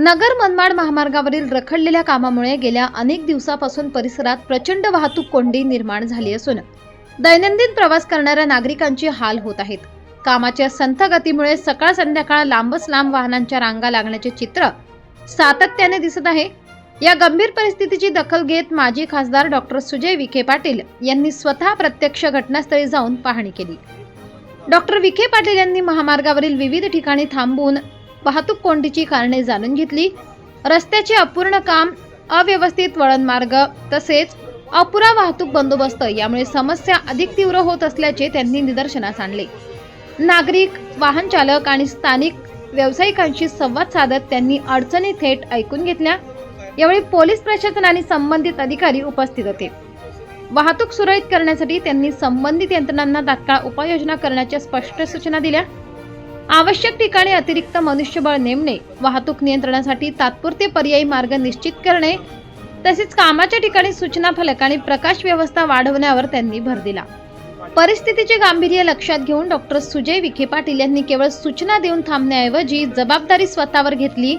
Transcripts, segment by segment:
नगर मनमाड महामार्गावरील रखडलेल्या कामामुळे गेल्या अनेक दिवसापासून परिसरात प्रचंड वाहतूक कोंडी निर्माण झाली असून दैनंदिन प्रवास करणाऱ्या नागरिकांचे हाल होत आहेत. कामाच्या संथ गतीमुळे सकाळ संध्याकाळ लांबच लांब वाहनांच्या रांगा लागण्याचे चित्र सातत्याने दिसत आहे. या गंभीर परिस्थितीची दखल घेत माजी खासदार डॉक्टर सुजय विखे पाटील यांनी स्वतः प्रत्यक्ष घटनास्थळी जाऊन पाहणी केली. डॉक्टर विखे पाटील यांनी महामार्गावरील विविध ठिकाणी थांबून वाहतूक कोंडीची कारणे जाणून घेतली. रस्त्याचे अपूर्ण काम अव्यवस्थित वळण मार्ग तसेच अपुरा वाहतूक बंदोबस्त यामुळे समस्या अधिक तीव्र होत असल्याचे त्यांनी निदर्शनास आणले. नागरिक वाहन चालक आणि स्थानिक व्यावसायिकांशी संवाद साधत त्यांनी अडचणी थेट ऐकून घेतल्या. यावेळी पोलीस प्रशासन आणि संबंधित अधिकारी उपस्थित होते. वाहतूक सुरळीत करण्यासाठी त्यांनी संबंधित यंत्रणांना तात्काळ उपाययोजना करण्याच्या स्पष्ट सूचना दिल्या. आवश्यक ठिकाणी अतिरिक्त मनुष्यबळ नेमणे वाहतूक नियंत्रणासाठी तात्पुरते पर्यायी मार्ग निश्चित करणे तसेच कामाच्या ठिकाणी सूचना फलक आणि प्रकाश व्यवस्था वाढवण्यावर त्यांनी भर दिला. परिस्थितीचे गांभीर्य लक्षात घेऊन डॉक्टर सुजय विखे पाटील यांनी केवळ सूचना देऊन थांबण्याऐवजी जबाबदारी स्वतःवर घेतली.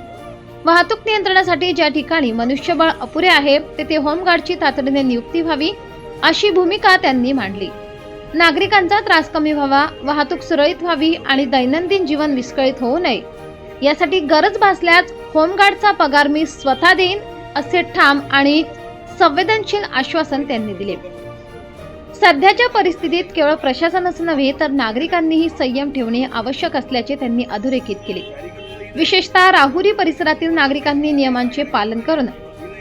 वाहतूक नियंत्रणासाठी ज्या ठिकाणी मनुष्यबळ अपुरे आहे तेथे होमगार्डची तातडीने नियुक्ती व्हावी अशी भूमिका त्यांनी मांडली. नागरिकांचा त्रास कमी व्हावा वाहतूक सुरळीत व्हावी आणि दैनंदिन जीवन विस्कळीत होऊ नये. यासाठी गरज भासल्यास होमगार्डचा पगार मी स्वतः देईन असे ठाम आणि संवेदनशील आश्वासन त्यांनी दिले. सध्याच्या परिस्थितीत केवळ प्रशासनच नव्हे तर नागरिकांनीही संयम ठेवणे आवश्यक असल्याचे त्यांनी अधोरेखित केले. विशेषतः राहुरी परिसरातील नागरिकांनी नियमांचे पालन करून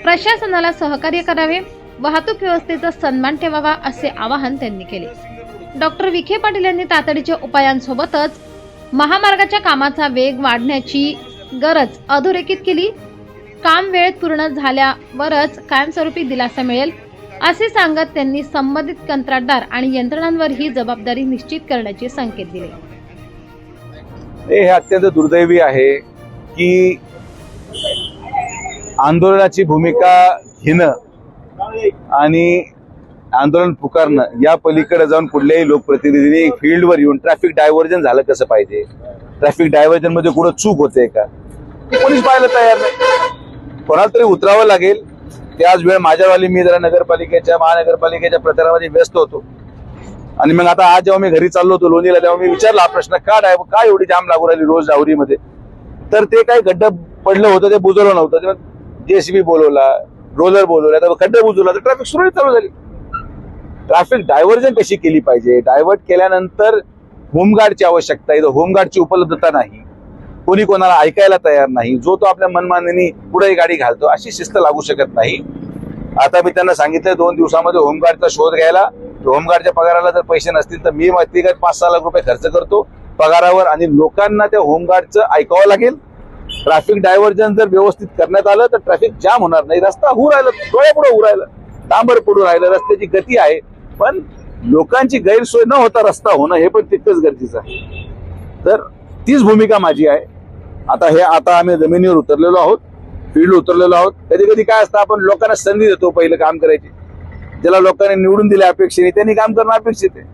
प्रशासनाला सहकार्य करावे वाहतूक व्यवस्थेचा सन्मान ठेवावा असे आवाहन त्यांनी केले. डॉक्टर विखे पाटील यांनी तातडीच्या उपायांसोबतच महामार्गाच्या कामाचा वेग वाढण्याची गरज अधोरेखित केली. काम वेळेत पूर्ण झाल्यावरच कायमस्वरूपी दिलासा मिळेल असे सांगत त्यांनी संबंधित कंत्राटदार आणि यंत्रणांवर ही जबाबदारी निश्चित करण्याचे संकेत दिले. हे अत्यंत दुर्दैवी आहे की आंदोलनाची भूमिका घेणं आणि आंदोलन पुकारणं या पलीकडे जाऊन कुठल्याही लोकप्रतिनिधींनी फील्डवर येऊन ट्रॅफिक डायव्हर्जन झालं कसं पाहिजे? ट्रॅफिक डायव्हर्जनमध्ये कुठं चूक होते का? पोलीस कोणीच पाहायला तयार नाही. कोणाला तरी उतरावं लागेल. त्याच वेळ माझ्यावाली मी जरा नगरपालिकेच्या महानगरपालिकेच्या प्रचारामध्ये व्यस्त होतो. आणि मग आता आज जेव्हा मी घरी चाललो होतो लोणीला तेव्हा मी विचारला हा प्रश्न का डाय- का एवढी जाम लागू राहिली रोज डावरीमध्ये तर ते काही खड्डं पडलं होतं ते बुजवलं नव्हतं. जेसीबी बोलवला रोलर बोलवला तर खड्डे बुजवला तर ट्रॅफिक सुरळीत चालू झाली. ट्रॅफिक डायव्हर्जन कशी केली पाहिजे? डायव्हर्ट केल्यानंतर होमगार्डची आवश्यकता आहे. होमगार्डची उपलब्धता नाही. कोणी कोणाला ऐकायला तयार नाही. जो तो आपल्या मनमानीने पुढे गाडी घालतो अशी शिस्त लागू शकत नाही. आता मी त्यांना सांगितलं दोन दिवसामध्ये होमगार्डचा शोध घ्यायला. होमगार्डच्या पगाराला जर पैसे नसतील तर मी व्यक्तिगत पाच सहा लाख रुपये खर्च करतो पगारावर आणि लोकांना त्या होमगार्डचं ऐकावं लागेल. ट्रॅफिक डायव्हर्जन जर व्यवस्थित करण्यात आलं तर ट्रॅफिक जाम होणार नाही. रस्ता होऊ राहिला डोळ्यापुढे होऊ राहिलं डांबर पडू राहिलं रस्त्याची गती आहे. पण लोकांची गैरसोय न होता रस्ता होणं हे पण तितकंच गरजेचं आहे. तर तीच भूमिका माझी आहे. आता हे आता आम्ही जमिनीवर उतरलेलो आहोत फील्ड उतरलेलो आहोत. कधी कधी काय असतं आपण लोकांना संधी देतो पहिलं काम करायची. ज्याला लोकांनी निवडून दिले अपेक्षेने त्यांनी काम करणं अपेक्षित आहे.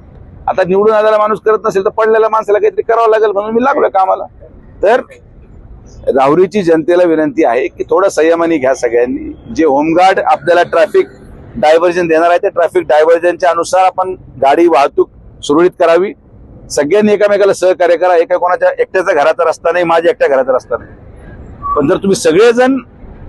आता निवडून आलेला माणूस करत नसेल तर पडलेल्या माणसाला काहीतरी करावं लागेल म्हणून मी लागलो कामाला. तर राहुरीची जनतेला विनंती आहे की थोडं संयमाने घ्या सगळ्यांनी. जे होमगार्ड आपल्याला ट्रॅफिक डायव्हर्जन देणार आहे. त्या ट्रॅफिक डायव्हर्जनच्या अनुसार आपण गाडी वाहतूक सुरळीत करावी. सगळ्यांनी एकामेकाला सहकार्य करा. एका कोणाच्या एकट्याचा घराचा रस्ता नाही माझ्या एकट्या घराचा रस्ता नाही. पण जर तुम्ही सगळेजण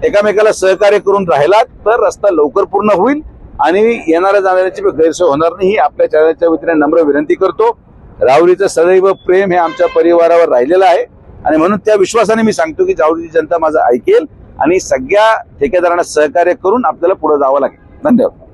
एकामेकाला सहकार्य करून राहिलात तर रस्ता लवकर पूर्ण होईल आणि येणाऱ्या जाणाऱ्याची गैरसोय होणार नाही. ही आपल्या चॅनलच्या वतीने नम्र विनंती करतो. राहुरीचं सदैव प्रेम हे आमच्या परिवारावर राहिलेलं आहे. आणि म्हणून त्या विश्वासाने मी सांगतो की राहुरीची जनता माझं ऐकेल आणि सगळ्या ठेकेदारांना सहकार्य करून आपल्याला पुढे जावं लागेल. ധന്യവാദം